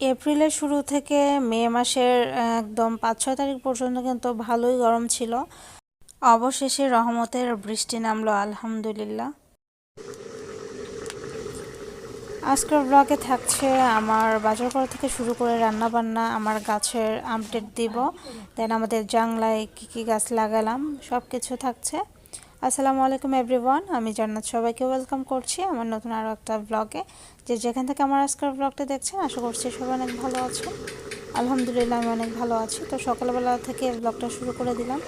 এপ্রিলের শুরু থেকে মে মাসের একদম পাঁচ ছয় তারিখ পর্যন্ত কিন্তু ভালোই গরম ছিল। অবশেষে রহমতের বৃষ্টি নামলো, আলহামদুলিল্লাহ। আজকের ব্লগে থাকছে আমার বাজার করা থেকে শুরু করে রান্না বান্না আমার গাছের আপডেট দিব। দেন আমাদের জাংলায় কী কী গাছ লাগালাম সব কিছু থাকছে। আসসালামু আলাইকুম এভরিওয়ান, আমি জান্নাত সবাইকে ওয়েলকাম করছি আমার নতুন আরও একটা ব্লগে যে যেখান থেকে আমার আজকের ব্লগটা দেখছেন, আশা করছি সবাই অনেক ভালো আছে আলহামদুলিল্লাহ, আমি অনেক ভালো আছি। তো সকালবেলা থেকে ব্লগটা শুরু করে দিলাম।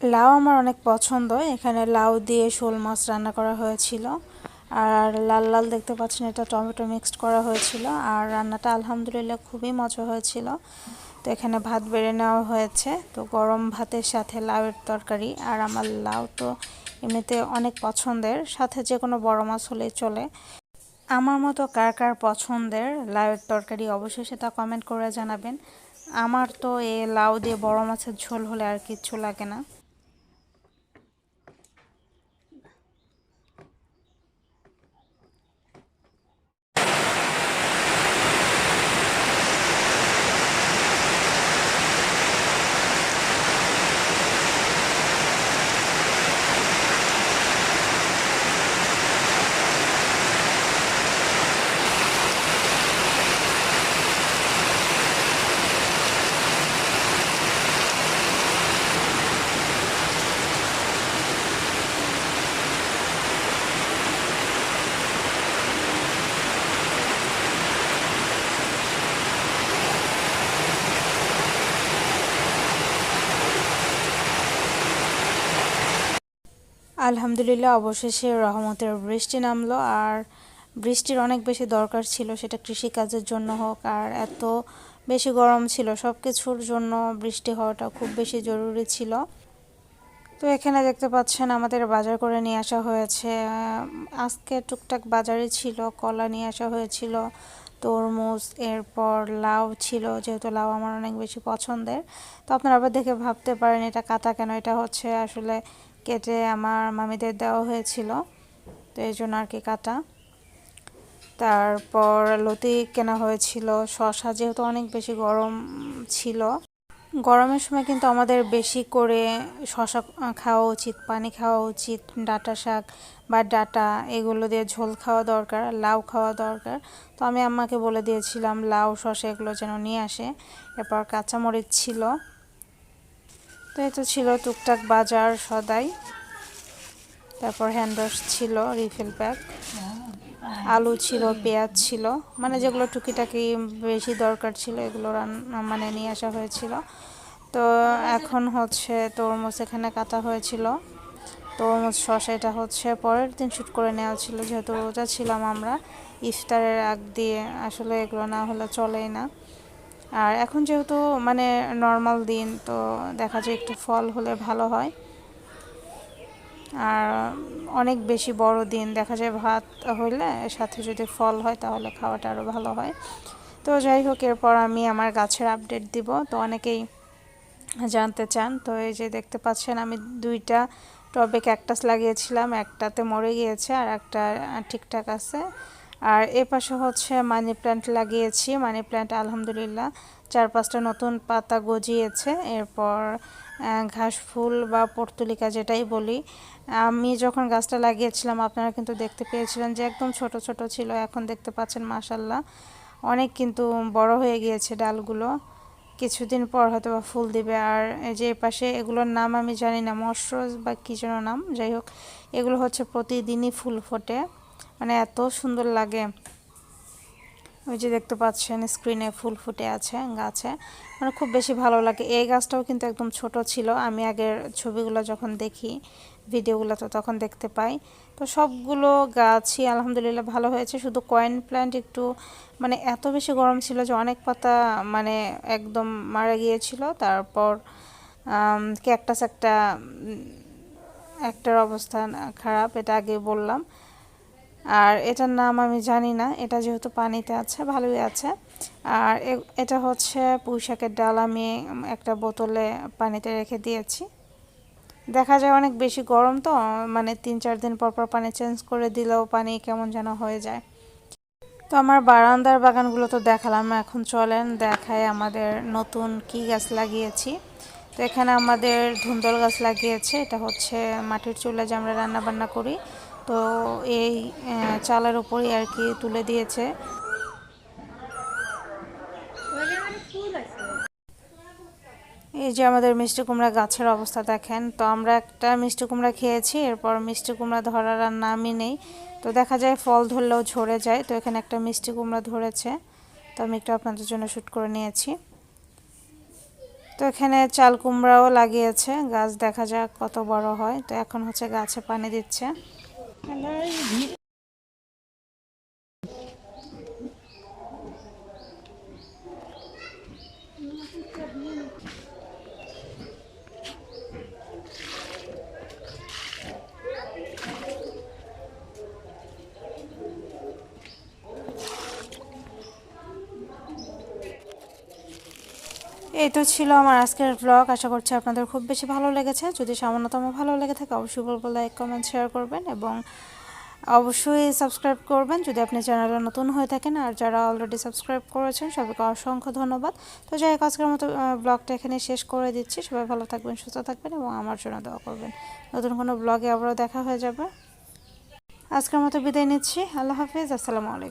লাউ আমার অনেক পছন্দ। এখানে লাউ দিয়ে শোল মাছ রান্না করা হয়েছিল। আর লাল লাল দেখতে পাচ্ছেন, এটা টমেটো মিক্সড করা হয়েছিল। আর রান্নাটা আলহামদুলিল্লাহ খুবই মজা হয়েছিল। তো এখানে ভাত বেড়ে নেওয়া হয়েছে। তো গরম ভাতের সাথে লাউয়ের তরকারি। আর আমার লাউ তো এমনিতে অনেক পছন্দের। সাথে যে কোনো বড় মাছ হলেই চলে। আমার মতো কার কার পছন্দের লাউয়ের তরকারি অবশ্যই সেটা কমেন্ট করে জানাবেন। আমার তো এ লাউ দিয়ে বড় মাছের ঝোল হলে আর কিচ্ছু লাগে না। আলহামদুলিল্লাহ, অবশেষে রহমতের বৃষ্টি নামলো। আর বৃষ্টির অনেক বেশি দরকার ছিল, সেটা কৃষিকাজের জন্য হোক, আর এত বেশি গরম ছিল সব কিছুর জন্য বৃষ্টি হওয়াটা খুব বেশি জরুরি ছিল। তো এখানে দেখতে পাচ্ছেন, আমাদের বাজার করে নিয়ে আসা হয়েছে আজকে টুকটাক বাজারে ছিল, কলা নিয়ে আসা হয়েছিল, তরমুজ, এরপর লাউ ছিল, যেহেতু লাউ আমার অনেক বেশি পছন্দের। তো আপনারা আবার দেখে ভাবতে পারেন, এটা কাতা কেন, এটা হচ্ছে আসলে কেটে আমার মামিদের দেওয়া হয়েছিল। তো এই জন্য আর কি কাটা। তারপর লতি কেনা হয়েছিল। শশা যেহেতু অনেক বেশি গরম ছিল। গরমের সময় কিন্তু আমাদের বেশি করে শশা খাওয়া উচিত, পানি খাওয়া উচিত, ডাটা শাক বা ডাটা এগুলো দিয়ে ঝোল খাওয়া দরকার, লাউ খাওয়া দরকার। তো আমি আম্মাকে বলে দিয়েছিলাম, লাউ শশা এগুলো যেন নিয়ে আসে। এরপর কাঁচামরিচ ছিল। তো এটা ছিল টুকটাক বাজার সদাই। তারপর হ্যান্ডওয়াশ ছিল, রিফিল প্যাক। আলু ছিল, পেঁয়াজ ছিল। মানে যেগুলো টুকিটাকি বেশি দরকার ছিল, এগুলো রান্না মানে নিয়ে আসা হয়েছিল। তো এখন হচ্ছে তরমুজ এখানে কাটা হয়েছিল। তরমুজ শসা এটা হচ্ছে পরের দিন শ্যুট করে নেওয়া ছিল, যেহেতু রোজা ছিলাম আমরা। ইফতারের আগ দিয়ে আসলে এগুলো না হলে চলেই না। আর এখন যেহেতু মানে নর্মাল দিন, তো দেখা যায় একটু ফল হলে ভালো হয়। আর অনেক বেশি বড় দিন, দেখা যায় ভাত হইলে সাথে যদি ফল হয় তাহলে খাওয়াটা আরও ভালো হয়। তো যাই হোক, এরপর আমি আমার গাছের আপডেট দিব। তো অনেকেই জানতে চান, তো এই যে দেখতে পাচ্ছেন আমি দুইটা টবে ক্যাকটাস লাগিয়েছিলাম। একটাতে মরে গিয়েছে আর একটা ঠিকঠাক আছে। আর এ পাশে হচ্ছে মানি প্ল্যান্ট লাগিয়েছি মানি প্ল্যান্ট আলহামদুলিল্লাহ চার পাঁচটা নতুন পাতা গজিয়েছে, এরপর ঘাস, ফুল বা পর্তুলিকা যেটাই বলি। আমি যখন গাছটা লাগিয়েছিলাম, আপনারা কিন্তু দেখতে পেয়েছিলেন যে একদম ছোট ছোট ছিল, এখন দেখতে পাচ্ছেন মাসাল্লাহ অনেক কিন্তু বড় হয়ে গিয়েছে ডালগুলো। কিছুদিন পর হয়তো বা ফুল দিবে। আর এই যে পাশে এগুলোর নাম আমি জানি না মশরোজ বা কী যেন নাম, যাই হোক, এগুলো হচ্ছে প্রতিদিনই ফুল ফোটে। মানে এত সুন্দর লাগে। ওই যে দেখতে পাচ্ছেন স্ক্রিনে ফুল ফুটে আছে, গাছে। মানে খুব বেশি ভালো লাগে। এই গাছটাও কিন্তু একদম ছোট ছিল। আমি আগের ছবিগুলো যখন দেখি, ভিডিওগুলো তো তখন দেখতে পাই। তো সবগুলো গাছই আলহামদুলিল্লাহ ভালো হয়েছে। শুধু কয়েন প্ল্যান্ট একটু মানে এত বেশি গরম ছিল যে অনেক পাতা মানে একদম মারা গিয়েছিল। তারপর ক্যাকটাস একটা একটার অবস্থান খারাপ, এটা আগে বললাম। আর এটার নাম আমি জানি না, এটা যেহেতু পানিতে আছে, ভালোই আছে। আর এটা হচ্ছে পুঁইশাকের ডাল, আমি একটা বোতলে পানিতে রেখে দিয়েছি। দেখা যায় অনেক বেশি গরম তো মানে তিন চার দিন পর পর পানি চেঞ্জ করে দিলেও পানি কেমন যেন হয়ে যায়। তো আমার বারান্দার বাগানগুলো তো দেখালাম, এখন চলেন দেখায় আমাদের নতুন কি গাছ লাগিয়েছি। তো এখানে আমাদের ধুন্দল গাছ লাগিয়েছে, এটা হচ্ছে মাটির চুলে যে আমরা রান্না বান্না করি। তো এই চালের উপরই আর কি তুলে দিয়েছে। এই যে আমাদের মিষ্টি কুমড়া গাছের অবস্থা দেখেন, তো আমরা একটা মিষ্টি কুমড়া খেয়েছি, এরপর মিষ্টি কুমড়া ধরার আর নামই নেই। তো দেখা যায় ফল ধরলেও ঝরে যায়, তো এখানে একটা মিষ্টি কুমড়া ধরেছে, তো আমি একটু আপনাদের জন্য শ্যুট করে নিয়েছি। তো এখানে চাল কুমড়াও লাগিয়েছে, গাছ দেখা যাক কত বড় হয়। তো এখন হচ্ছে গাছে পানি দিচ্ছে। Thank you. এই তো ছিল আমার আজকের ব্লগ আশা করছি আপনাদের খুব বেশি ভালো লেগেছে। যদি সামান্যতম ভালো লেগে থাকে, অবশ্যই বলব লাইক কমেন্ট শেয়ার করবেন এবং অবশ্যই সাবস্ক্রাইব করবেন। যদি আপনি চ্যানেলে নতুন হয়ে থাকেন আর যারা অলরেডি সাবস্ক্রাইব করেছেন, সবাইকে অসংখ্য ধন্যবাদ। তো যাই হোক, আজকের মতো ব্লগটা এখানে শেষ করে দিচ্ছি। সবাই ভালো থাকবেন, সুস্থ থাকবেন এবং আমার জন্য দেওয়া করবেন। নতুন কোনো ব্লগে আবারও দেখা হয়ে যাবে। আজকের মতো বিদায় নিচ্ছি। আল্লাহ হাফিজ। আসসালামু আলাইকুম।